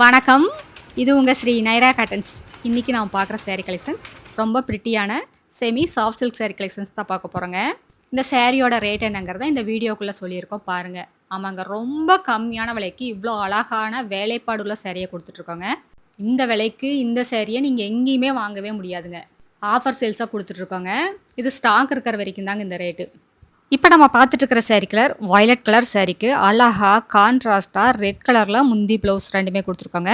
வணக்கம். இது உங்கள் ஸ்ரீ நைரா காட்டன்ஸ். இன்றைக்கி நான் பார்க்குற சேரீ கலெக்ஷன்ஸ் ரொம்ப பிரிட்டியான semi soft silk sari collections தான் பார்க்க போகிறோங்க இந்த சேரீயோட ரேட் என்னங்கிறத இந்த வீடியோக்குள்ளே சொல்லியிருக்கோம் பாருங்கள் ஆமாங்க ரொம்ப கம்மியான விலைக்கு இவ்வளோ அழகான வேலைப்பாடுள்ள சேரீயை கொடுத்துட்ருக்கோங்க. இந்த விலைக்கு இந்த சேரீயை நீங்கள் எங்கேயுமே வாங்கவே முடியாதுங்க. ஆஃபர் சேல்ஸாக கொடுத்துட்ருக்கோங்க. இது ஸ்டாக் இருக்கிற வரைக்கும் தாங்க இந்த ரேட்டு இப்போ நம்ம பார்த்துட்டு இருக்கிற சாரீ கலர் வயலட் கலர் சாரீக்கு அழகா கான்ட்ராஸ்டாக ரெட் கலரில் முந்தி ப்ளவுஸ் ரெண்டுமே கொடுத்துருக்கோங்க.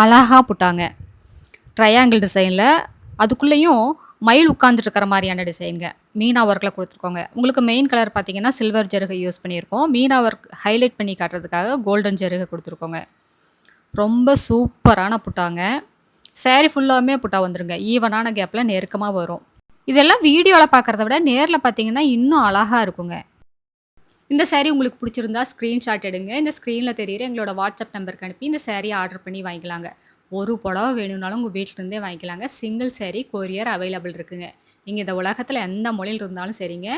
அழகா புட்டாங்க. ட்ரையாங்கிள் டிசைனில் அதுக்குள்ளேயும் மயில் உட்காந்துட்டு இருக்கிற மாதிரியான டிசைனுங்க மீனா ஒர்க்கில் கொடுத்துருக்கோங்க. உங்களுக்கு மெயின் கலர் பார்த்தீங்கன்னா சில்வர் ஜருகை யூஸ் பண்ணியிருக்கோம். மீனா ஒர்க் ஹைலைட் பண்ணி காட்டுறதுக்காக கோல்டன் ஜருகை கொடுத்துருக்கோங்க. ரொம்ப சூப்பரான புட்டாங்க. சேரீ ஃபுல்லாகவே புட்டா வந்துருங்க. ஈவனான கேப்பில் நெருக்கமாக வரும். இதெல்லாம் வீடியோவில் பார்க்குறத விட நேரில் பார்த்தீங்கன்னா இன்னும் அழகாக இருக்குங்க. இந்த சேரீ உங்களுக்கு பிடிச்சிருந்தா ஸ்க்ரீன்ஷாட் எடுங்க. இந்த ஸ்க்ரீனில் தெரியுற எங்களோட வாட்ஸ்அப் நம்பருக்கு அனுப்பி இந்த saree ஆர்டர் பண்ணி வாங்கிக்கலாங்க. ஒரு புடவை வேணும்னாலும் உங்கள் வீட்டிலேருந்தே வாங்கிக்கலாங்க. சிங்கிள் சேரீ கொரியர் அவைலபிள் இருக்குங்க. நீங்கள் இந்த உலகத்தில் எந்த மொழியில் இருந்தாலும் சரிங்க.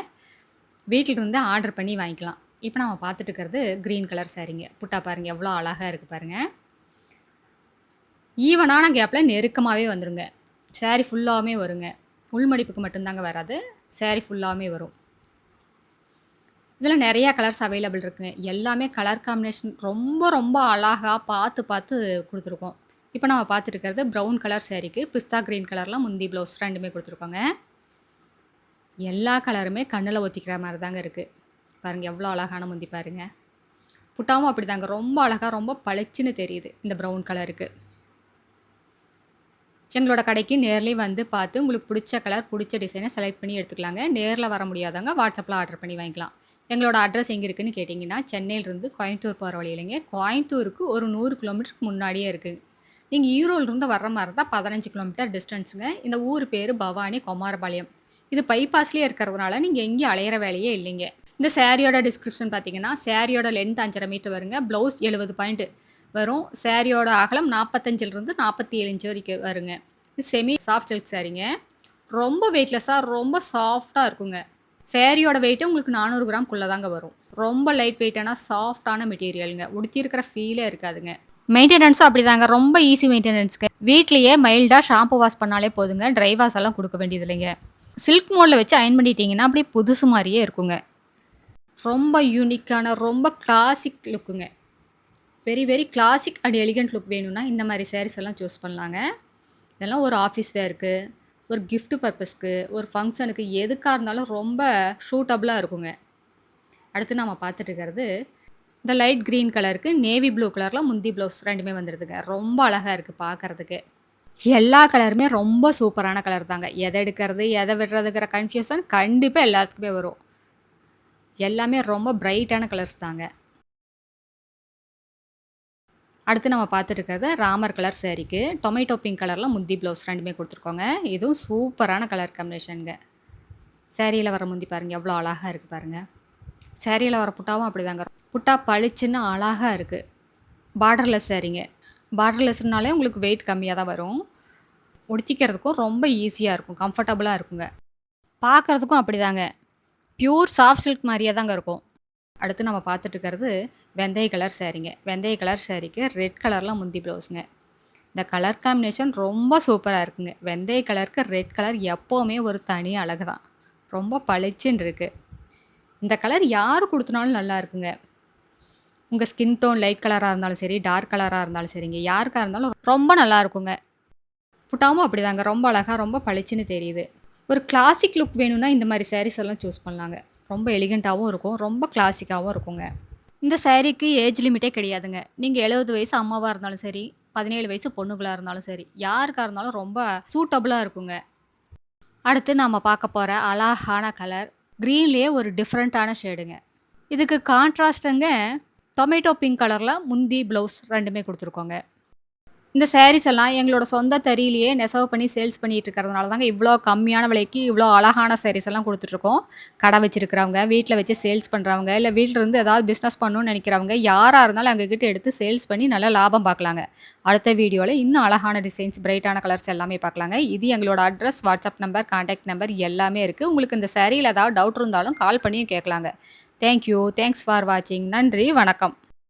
வீட்டிலிருந்தே ஆர்டர் பண்ணி வாங்கிக்கலாம். இப்போ நம்ம பார்த்துட்டு இருக்கிறது க்ரீன் கலர் சேரீங்க புட்டா பாருங்கள் எவ்வளோ அழகாக இருக்குது பாருங்கள் ஈவனான கேப்பில் நெருக்கமாகவே வந்துடுங்க சேரீ ஃபுல்லாகவே வருங்க. உள்மடிப்புக்கு மட்டும்தாங்க வராது. சேரீ ஃபுல்லாகவே வரும். இதில் நிறையா கலர்ஸ் அவைலபிள் இருக்குங்க. எல்லாமே கலர் காம்பினேஷன் ரொம்ப ரொம்ப அழகாக பார்த்து பார்த்து கொடுத்துருக்கோம். இப்போ நம்ம பார்த்துட்டு ப்ரௌன் கலர் சேரீக்கு பிஸ்தா க்ரீன் கலர்லாம் முந்தி ப்ளவுஸ் ரெண்டுமே கொடுத்துருக்கோங்க. எல்லா கலருமே கண்ணில் ஒத்திக்கிற மாதிரி தாங்க இருக்குது பாருங்கள் எவ்வளோ அழகான முந்தி பாருங்கள் புட்டாவும் அப்படி தாங்க ரொம்ப அழகாக ரொம்ப பளிச்சுன்னு தெரியுது இந்த ப்ரௌன் கலருக்கு எங்களோட கடைக்கு நேர்லேயே வந்து பார்த்து உங்களுக்கு பிடிச்ச கலர் பிடிச்ச டிசைனை செலக்ட் பண்ணி எடுத்துக்கலாங்க. நேரில் வர முடியாதவங்க வாட்ஸ்அப்பில் ஆர்டர் பண்ணி வாங்கிக்கலாம். எங்களோட அட்ரஸ் எங்கே இருக்குன்னு கேட்டிங்கன்னா சென்னையிலேருந்து கோயம்புத்தூர் போகிற வழியிலங்க கோயம்புத்தூருக்கு ஒரு நூறு கிலோமீட்டருக்கு முன்னாடியே இருக்குது நீங்கள் ஈரோடுலேருந்து வர்ற மாதிரி இருந்தால் பதினஞ்சு கிலோமீட்டர் டிஸ்டன்ஸுங்க இந்த ஊர் பேர் பவானி குமாரபாளையம். இது பைபாஸ்லேயே இருக்கிறதுனால நீங்கள் எங்கேயும் அலையிற வேலையே இல்லைங்க. இந்த சேரீயோட டிஸ்கிரிப்ஷன் பார்த்தீங்கன்னா சேரீயோட லென்த் அஞ்சரை மீட்டர் வருங்க. ப்ளவுஸ் எழுபது பாயிண்ட் வரும். சேரீயோட அகலம் நாற்பத்தஞ்சிலிருந்து நாற்பத்தி ஏழு இன்ச்சு வரைக்கும் வருங்க. இது செமி சாஃப்ட் சில்க் சேரீங்க ரொம்ப வெயிட்லெஸ்ஸாக ரொம்ப சாஃப்டாக இருக்குங்க. சேரீயோட வெயிட்டு உங்களுக்கு நானூறு கிராம்குள்ளே தாங்க வரும். ரொம்ப லைட் வெயிட்டான சாஃப்டான மெட்டீரியலுங்க உடுத்திருக்கிற ஃபீலே இருக்காதுங்க. மெயின்டெனன்ஸும் அப்படி தாங்க ரொம்ப ஈஸி மெயின்டெனன்ஸ்க்கு வீட்லேயே மைல்டாக ஷாம்பு வாஷ் பண்ணாலே போதுங்க. ட்ரை வாஷ் எல்லாம் கொடுக்க வேண்டியது இல்லைங்க சில்க் மோடில் வச்சு அயன் பண்ணிட்டீங்கன்னா அப்படியே புதுசு மாதிரியே இருக்குங்க. ரொம்ப யூனிக்கான ரொம்ப classic லுக்குங்க very very classic and elegant look வேணும்னா இந்த மாதிரி சாரீஸ் எல்லாம் சூஸ் பண்ணலாங்க. இதெல்லாம் ஒரு ஆஃபீஸ் வேருக்கு ஒரு கிஃப்ட் பர்பஸ்க்கு ஒரு ஃபங்க்ஷனுக்கு எதுக்காக இருந்தாலும் ரொம்ப ஷூட்டபுளாக இருக்குங்க. அடுத்து நம்ம பார்த்துட்டு இருக்கிறது இந்த லைட் க்ரீன் கலருக்கு நேவி ப்ளூ கலரில் முந்தி ப்ளவுஸ் ரெண்டுமே வந்துடுதுங்க ரொம்ப அழகாக இருக்குது பார்க்குறதுக்கு. எல்லா கலருமே ரொம்ப சூப்பரான கலர் தாங்க. எதை எடுக்கிறது எதை விடுறதுங்கிற கன்ஃபியூஷன் கண்டிப்பாக எல்லாத்துக்குமே வரும். எல்லாமே ரொம்ப பிரைட்டான கலர்ஸ் தாங்க. அடுத்து நம்ம பார்த்துட்டு ராமர் கலர் சேரீக்கு. டொமேட்டோ பிங்க் கலரில் முந்தி ப்ளவுஸ் ரெண்டுமே கொடுத்துருக்கோங்க. இதுவும் சூப்பரான கலர் காம்பினேஷனுங்க சேரீயில் வர முந்தி பாருங்கள் எவ்வளோ அழகாக இருக்குது பாருங்கள் சேரீயில் வர புட்டாவும் அப்படி தாங்க புட்டா பளிச்சுன்னு அழகாக இருக்குது பார்டர்லெஸ் சேரீங்க பார்டர்லெஸ்னாலே உங்களுக்கு வெயிட் கம்மியாக தான் வரும். உடுத்திக்கிறதுக்கும் ரொம்ப ஈஸியாக இருக்கும் கம்ஃபர்டபுளாக இருக்குங்க. பார்க்குறதுக்கும் அப்படி தாங்க பியூர் சாஃப்ட் சில்க் மாதிரியே தாங்க இருக்கும். அடுத்து நம்ம பார்த்துட்டு இருக்கிறது வெந்தய கலர் சேரீங்க வெந்தய கலர் சேரீக்கு ரெட் கலரில் முந்தி ப்ளவுஸுங்க இந்த கலர் காம்பினேஷன் ரொம்ப சூப்பராக இருக்குங்க. வெந்தய கலருக்கு ரெட் கலர் எப்போவுமே ஒரு தனி அழகு தான். ரொம்ப பளிச்சுன்னு இருக்குது இந்த கலர் யார் கொடுத்தனாலும் நல்லா இருக்குங்க. உங்கள் ஸ்கின் டோன் லைட் கலராக இருந்தாலும் சரி டார்க் கலராக இருந்தாலும் சரிங்க. யாருக்காக இருந்தாலும் ரொம்ப நல்லா இருக்குங்க. புட்டாவும் அப்படிதாங்க. ரொம்ப அழகாக ரொம்ப பளிச்சுன்னு தெரியுது. ஒரு கிளாசிக் லுக் வேணும்னா இந்த மாதிரி சாரீஸ் எல்லாம் சூஸ் பண்ணலாங்க. ரொம்ப எலிகண்ட்டாகவும் இருக்கும் ரொம்ப கிளாசிக்காகவும் இருக்குங்க. இந்த சாரீக்கு ஏஜ் லிமிட்டே கிடையாதுங்க. நீங்கள் எழுபது வயசு அம்மாவாக இருந்தாலும் சரி பதினேழு வயசு பொண்ணுகளாக இருந்தாலும் சரி யாருக்காக இருந்தாலும் ரொம்ப சூட்டபுளாக இருக்குங்க. அடுத்து நாம் பார்க்க போகிற அழகான கலர் க்ரீன்லேயே ஒரு டிஃப்ரெண்ட்டான ஷேடுங்க இதுக்கு கான்ட்ராஸ்ட்டுங்க டொமேட்டோ பிங்க் கலரில் முந்தி ப்ளவுஸ் ரெண்டுமே கொடுத்துருக்கோங்க. இந்த சாரீஸ் எல்லாம் எங்களோட சொந்த தறியிலேயே நெசவு பண்ணி சேல்ஸ் பண்ணிட்டு இருக்கிறதுனால தாங்க இவ்வளோ கம்மியான விலைக்கு இவ்வளோ அழகான சாரீஸ் எல்லாம் கொடுத்துட்ருக்கோம். கடை வச்சிருக்கிறவங்க வீட்டில் வச்சு சேல்ஸ் பண்ணுறவங்க இல்லை வீட்டில் இருந்து ஏதாவது பிஸ்னஸ் பண்ணணும்னு நினைக்கிறவங்க யாராக இருந்தாலும் எங்ககிட்ட எடுத்து சேல்ஸ் பண்ணி நல்லா லாபம் பார்க்கலாங்க அடுத்த வீடியோவில் இன்னும் அழகான டிசைன்ஸ் பிரைட்டான கலர்ஸ் எல்லாமே பார்க்கலாங்க இது எங்களோட address WhatsApp number contact number எல்லாமே இருக்குது உங்களுக்கு இந்த சாரியில் ஏதாவது டவுட் இருந்தாலும் கால் பண்ணியும் கேட்கலாங்க. தேங்க்யூ தேங்க்ஸ் ஃபார் வாட்சிங் நன்றி. வணக்கம்.